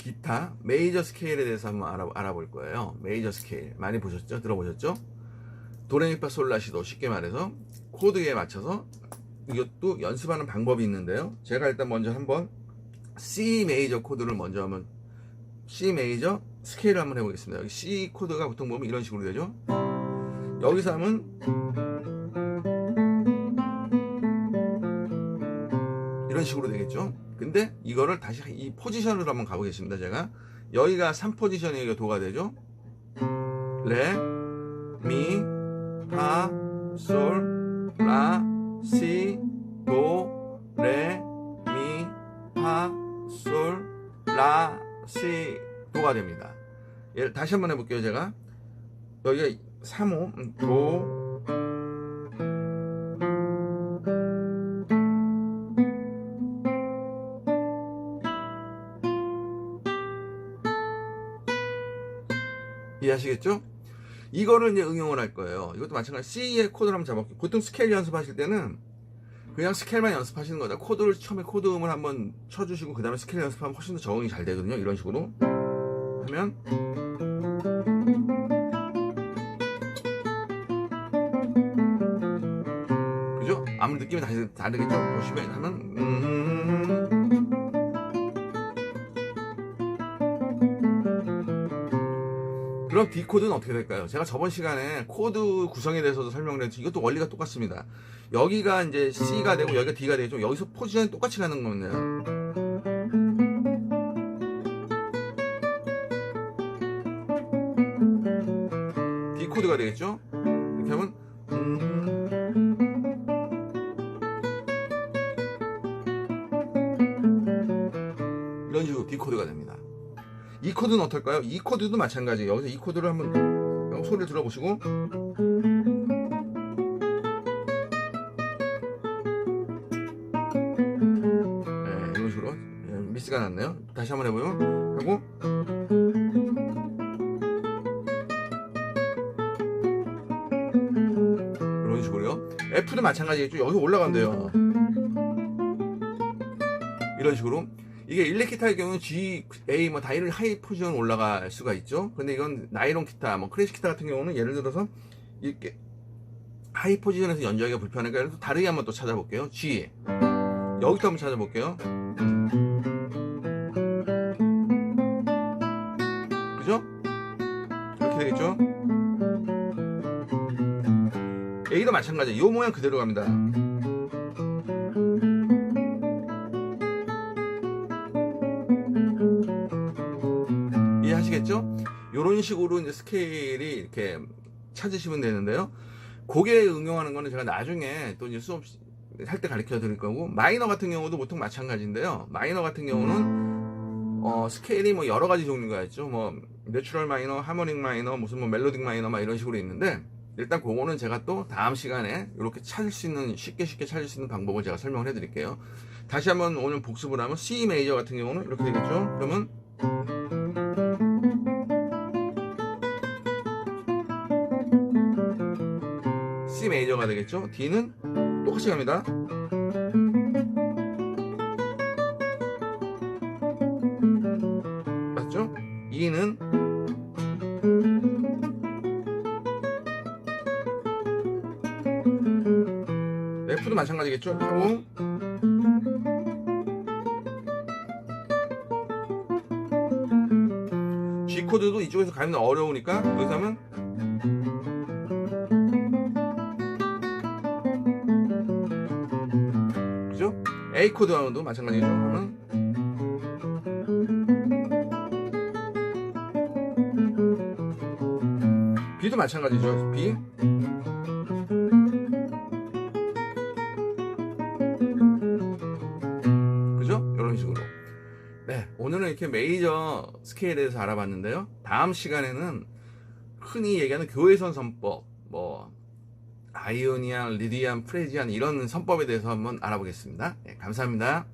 기타 메이저 스케일에 대해서 한번 알아, 알아볼 거예요. 메이저 스케일 많이 보셨죠? 들어보셨죠? 도레미파 솔라시도 쉽게 말해서 코드에 맞춰서 이것도 연습하는 방법이 있는데요. 제가 일단 먼저 한번 C 메이저 코드를 먼저 한번 C 메이저 스케일을 한번 해보겠습니다. 여기 C 코드가 보통 보면 이런 식으로 되죠. 여기서 하면 이런 식으로 되겠죠. 근데 이거를 다시 이 포지션으로 한번 가보겠습니다. 제가 여기가 3포지션이 여기가 도가 되죠. 레, 미, 파, 솔, 라, 시, 도, 레, 미, 파, 솔, 라, 시, 도가 됩니다. 얘를 다시 한번 해볼게요. 제가 여기가 3호 도, 이해하시겠죠? 이거를 이제 응용을 할 거예요. 이것도 마찬가지 C의 코드를 한번 잡아볼게요. 보통 스케일 연습하실 때는 그냥 스케일만 연습하시는 거다. 코드를 처음에 코드 음을 한번 쳐주시고 그 다음에 스케일 연습하면 훨씬 더 적응이 잘 되거든요. 이런 식으로 하면 그죠? 아무 느낌이 다시 다르겠죠? 보시면 하면 음... 그럼 D 코드는 어떻게 될까요? 제가 저번 시간에 코드 구성에 대해서도 설명을 했죠. 이것도 원리가 똑같습니다. 여기가 이제 C가 되고 여기가 D가 되죠. 여기서 포지션이 똑같이 가는 거네요. D 코드가 되겠죠? 이렇게 하면 이 코드는 어떨까요? 이 코드도 마찬가지예요. 여기서 이 코드를 한번 소리를 들어보시고 네, 이런 식으로 예, 미스가 났네요. 다시 한번 해보요. 하고 이런 식으로요. F도 마찬가지겠죠. 여기서 올라간대요. 이런 식으로 이게 일렉 기타의 경우는 G, A 뭐 다 이런 하이 포지션 올라갈 수가 있죠. 근데 이건 나이론 기타, 뭐 클래식 기타 같은 경우는 예를 들어서 이렇게 하이 포지션에서 연주하기가 불편하니까 그래서 다르게 한번 또 찾아볼게요. G 여기도 한번 찾아볼게요. 그죠? 이렇게 되겠죠? A도 마찬가지. 이 모양 그대로 갑니다. 이해하시겠죠? 이런 식으로 이제 스케일이 이렇게 찾으시면 되는데요. 곡에 응용하는 거는 제가 나중에 또 이제 수업 할 때 가르쳐 드릴 거고 마이너 같은 경우도 보통 마찬가지인데요. 마이너 같은 경우는 어, 스케일이 뭐 여러 가지 종류가 있죠. 뭐 내추럴 마이너, 하모닉 마이너, 무슨 뭐 멜로딕 마이너 막 이런 식으로 있는데 일단 그거는 제가 또 다음 시간에 이렇게 찾을 수 있는 쉽게 쉽게 찾을 수 있는 방법을 제가 설명을 해 드릴게요. 다시 한번 오늘 복습을 하면 C 메이저 같은 경우는 이렇게 되겠죠. 그러면 메이저가 되겠죠. D는 똑같이 갑니다. 맞죠? E는 F도 마찬가지겠죠. 하고 G 코드도 이쪽에서 가면 어려우니까 여기서 하면 A 코드와도 마찬가지죠. 하면 B도 마찬가지죠. B 그죠? 이런 식으로. 네, 오늘은 이렇게 메이저 스케일에 대해서 알아봤는데요. 다음 시간에는 흔히 얘기하는 교회선 선법, 뭐 아이오니안, 리디안, 프레지안 이런 선법에 대해서 한번 알아보겠습니다. 네, 감사합니다.